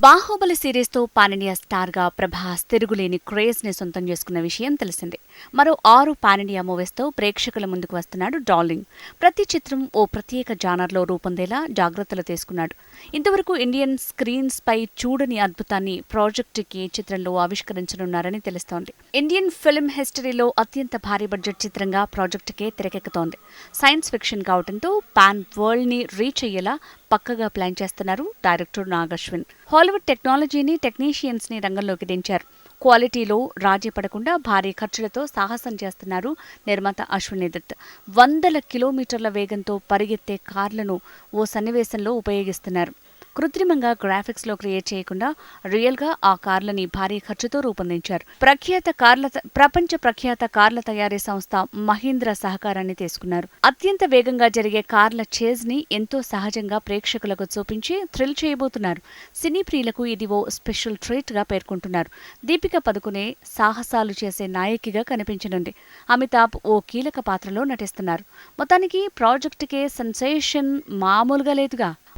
Baahubali సిరీస్తో pan-India స్టార్గా ప్రభాస్ తిరుగులేని క్రేజ్ని సొంతం చేసుకున్న విషయం తెలిసిందే. మరో ఆరు పానిండియా మూవీస్తో ప్రేక్షకుల ముందుకు వస్తున్నాడు డార్లింగ్. ప్రతి చిత్రం ఓ ప్రత్యేక జానర్లో రూపొందేలా జాగ్రత్తలు తీసుకున్నాడు. ఇంతవరకు ఇండియన్ స్క్రీన్స్ పై చూడని అద్భుతాన్ని ప్రాజెక్టుకి చిత్రంలో ఆవిష్కరించనున్నారని తెలుస్తోంది. ఇండియన్ ఫిల్మ్ హిస్టరీలో అత్యంత భారీ బడ్జెట్ చిత్రంగా ప్రాజెక్టుకే తెరకెక్కుతోంది. సైన్స్ ఫిక్షన్ కావడంతో పాన్ వరల్డ్ని రీచ్ అయ్యేలా పక్కగా ప్లాన్ చేస్తున్నారు డైరెక్టర్ నాగశ్విన్. హాలీవుడ్ టెక్నాలజీని టెక్నీషియన్స్ని రంగంలోకి దించారు. క్వాలిటీలో రాజీ పడకుండా భారీ ఖర్చులతో సాహసం చేస్తున్నారు నిర్మాత అశ్విని దత్. వందల కిలోమీటర్ల వేగంతో పరిగెత్తే కార్లను ఓ సన్నివేశంలో ఉపయోగిస్తున్నారు. కృత్రిమంగా గ్రాఫిక్స్లో క్రియేట్ చేయకుండా రియల్గా ఆ కార్లని భారీ ఖర్చుతో రూపొందించారు. ప్రఖ్యాత కార్ల త- ప్రపంచ ప్రఖ్యాత కార్ల తయారీ సంస్థ మహీంద్ర సహకారాన్ని తీసుకున్నారు. అత్యంత వేగంగా జరిగే కార్ల చేజ్ని ఎంతో సహజంగా ప్రేక్షకులకు చూపించి థ్రిల్ చేయబోతున్నారు. సినీ ప్రియులకు ఇది ఓ స్పెషల్ ట్రీట్గా పేర్కొంటున్నారు. దీపిక పదుకునే సాహసాలు చేసే నాయకిగా కనిపించనుంది. అమితాబ్ ఓ కీలక పాత్రలో నటిస్తున్నారు. మొత్తానికి ప్రాజెక్టుకే సెన్సేషన్ మామూలుగా లేదుగా.